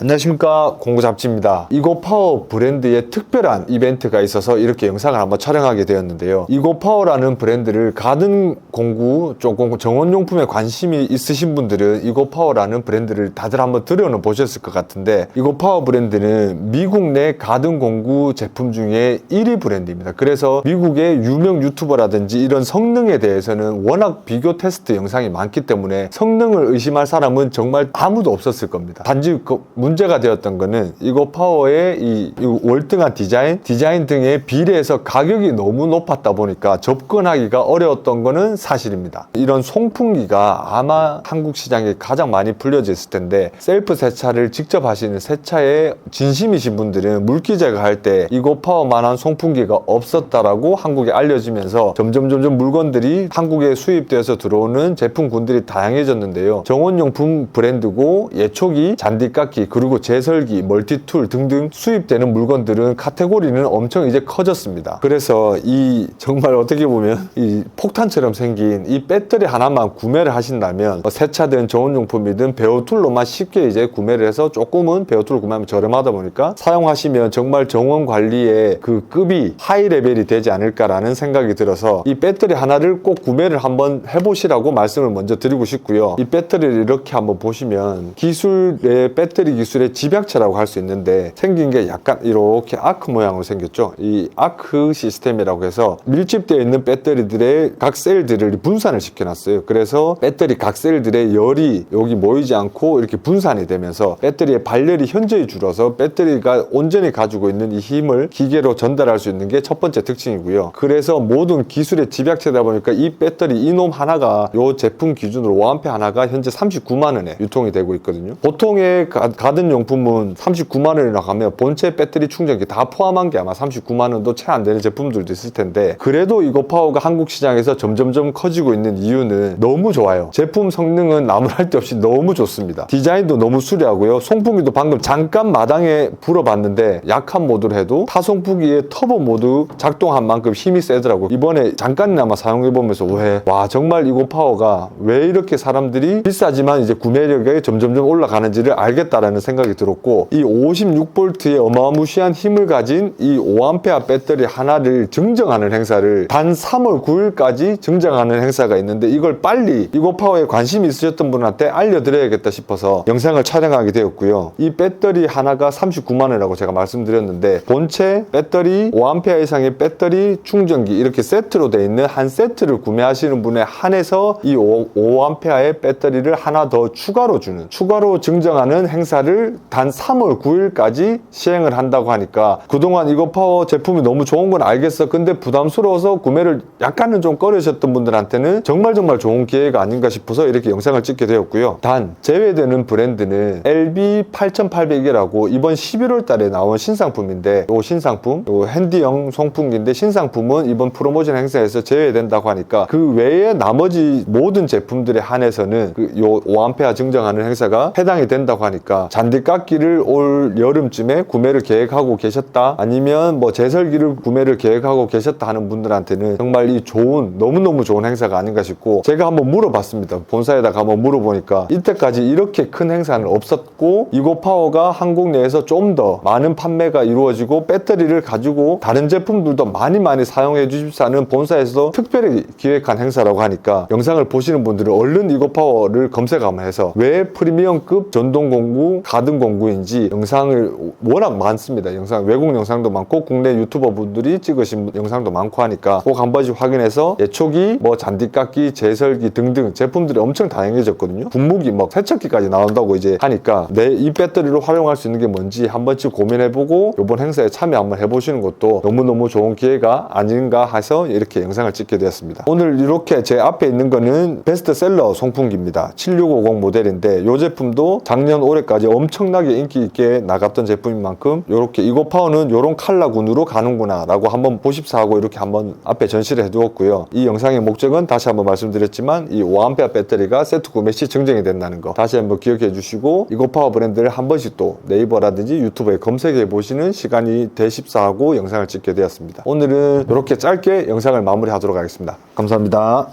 안녕하십니까. 공구 잡지입니다. 이고 파워 브랜드의 특별한 이벤트가 있어서 이렇게 영상을 한번 촬영하게 되었는데요. 이고 파워라는 브랜드를 가든 공구 조금 정원용품에 관심이 있으신 분들은 이고 파워라는 브랜드를 다들 한번 들여는 보셨을 것 같은데 이고 파워 브랜드는 미국 내 가든 공구 제품 중에 1위 브랜드입니다. 그래서 미국의 유명 유튜버라든지 이런 성능에 대해서는 워낙 비교 테스트 영상이 많기 때문에 성능을 의심할 사람은 정말 아무도 없었을 겁니다. 단지 그 문제가 되었던 거는 이거 파워의 이, 이 월등한 디자인, 디자인 등의 비례해서 가격이 너무 높았다 보니까 접근하기가 어려웠던 거는 사실입니다. 이런 송풍기가 아마 한국 시장에 가장 많이 있을 텐데 셀프 세차를 직접 하시는 세차에 진심이신 분들은 물기 제거할 때 이거 파워만한 송풍기가 없었다라고 한국에 알려지면서 점점 점점 물건들이 한국에 수입되어서 들어오는 제품군들이 다양해졌는데요. 정원용품 브랜드고 예초기, 잔디깎기 그 리고 제설기, 멀티툴 등등 수입되는 물건들은 카테고리는 엄청 이제 커졌습니다. 그래서 이 정말 어떻게 보면 이 폭탄처럼 생긴 이 배터리 하나만 구매를 하신다면 뭐 세차든 정원용품이든 베어툴로만 쉽게 이제 구매를 해서 조금은 베어툴 구매하면 저렴하다 보니까 사용하시면 정말 정원 관리의 그 급이 하이 레벨이 되지 않을까라는 생각이 들어서 이 배터리 하나를 꼭 구매를 한번 해보시라고 말씀을 먼저 드리고 싶고요. 이 배터리를 이렇게 한번 보시면 기술의 배터리 기술 의 집약체라고 할 수 있는데 생긴 게 약간 이렇게 아크 모양으로 생겼죠. 이 아크 시스템이라고 해서 밀집되어 있는 배터리들의 각 셀들을 분산을 시켜놨어요. 그래서 배터리 각 셀들의 열이 여기 모이지 않고 이렇게 분산이 되면서 배터리의 발열이 현저히 줄어서 배터리가 온전히 가지고 있는 이 힘을 기계로 전달할 수 있는 게 첫 번째 특징이고요. 그래서 모든 기술의 집약체다 보니까 이 배터리 이놈 하나가 요 제품 기준으로 5A 하나가 현재 39만 원에 유통이 되고 있거든요. 보통의 가, 가든 용품은 39만 원이나 가면 본체 배터리 충전기 다 포함한 게 아마 39만 원도 채 안 되는 제품들도 있을 텐데 그래도 이거 파워가 한국 시장에서 점점점 커지고 있는 이유는 너무 좋아요. 제품 성능은 나무랄 데 없이 너무 좋습니다. 디자인도 너무 수려하고요. 송풍기도 방금 잠깐 마당에 불어봤는데 약한 모드로 해도 타송풍기의 터보 모드 작동한 만큼 힘이 세더라고. 이번에 잠깐이나마 사용해보면서 왜, 와, 정말 이거 파워가 왜 이렇게 사람들이 비싸지만 이제 구매력이 점점점 올라가는지를 알겠다라는 생각이 들었고, 이 56V의 어마무시한 힘을 가진 이 5A 배터리 하나를 증정하는 행사를 단 3월 9일까지 증정하는 행사가 있는데 이걸 빨리 이거 파워에 관심이 있으셨던 분한테 알려드려야겠다 싶어서 영상을 촬영하게 되었고요. 이 배터리 하나가 39만 원이라고 제가 말씀드렸는데 본체 배터리 5A 이상의 배터리 충전기 이렇게 세트로 되어 있는 한 세트를 구매하시는 분에 한해서 이 5A의 배터리를 하나 더 추가로 주는 추가로 증정하는 행사를 단 3월 9일까지 시행을 한다고 하니까 그동안 이거 파워 제품이 너무 좋은 건 알겠어. 근데 부담스러워서 구매를 약간은 좀 꺼려셨던 분들한테는 정말 정말 좋은 기회가 아닌가 싶어서 이렇게 영상을 찍게 되었고요. 단 제외되는 브랜드는 LB 8800이라고 이번 11월 달에 나온 신상품인데 이 신상품 요 핸디형 송풍기인데 신상품은 이번 프로모션 행사에서 제외된다고 하니까 그 외에 나머지 모든 제품들에 한해서는 그 요 5A 증정하는 행사가 해당이 된다고 하니까 잔 디깎기를 올 여름쯤에 구매를 계획하고 계셨다? 아니면 뭐 제설기를 구매를 계획하고 계셨다 하는 분들한테는 정말 이 좋은 너무너무 좋은 행사가 아닌가 싶고 제가 한번 물어봤습니다. 본사에다가 한번 물어보니까 이때까지 이렇게 큰 행사는 없었고 이고 파워가 한국 내에서 좀 더 많은 판매가 이루어지고 배터리를 가지고 다른 제품들도 많이 많이 사용해 주십사는 본사에서 특별히 기획한 행사라고 하니까 영상을 보시는 분들은 얼른 이고 파워를 검색 한번 해서 왜 프리미엄급 전동 공구 가든 공구인지 영상을 워낙 많습니다. 영상 외국 영상도 많고 국내 유튜버 분들이 찍으신 영상도 많고 하니까 꼭 한 번씩 확인해서 예초기 뭐 잔디깎기 제설기 등등 제품들이 엄청 다양해졌거든요. 분무기 뭐 세척기까지 나온다고 이제 하니까 내 이 배터리로 활용할 수 있는 게 뭔지 한 번씩 고민해보고 이번 행사에 참여 한번 해보시는 것도 너무너무 좋은 기회가 아닌가 해서 이렇게 영상을 찍게 되었습니다. 오늘 이렇게 제 앞에 있는 거는 베스트셀러 송풍기입니다. 7650 모델인데 이 제품도 작년 올해까지 엄청나게 인기 있게 나갔던 제품인 만큼 이렇게 이거 파워는 이런 칼라군으로 가는구나 라고 한번 보십사 하고 이렇게 한번 앞에 전시를 해두었고요. 이 영상의 목적은 다시 한번 말씀드렸지만 이 5A 배터리가 세트 구매 시 증정이 된다는 거 다시 한번 기억해 주시고 이거 파워 브랜드를 한 번씩 또 네이버라든지 유튜브에 검색해 보시는 시간이 되십사 하고 영상을 찍게 되었습니다. 오늘은 이렇게 짧게 영상을 마무리하도록 하겠습니다. 감사합니다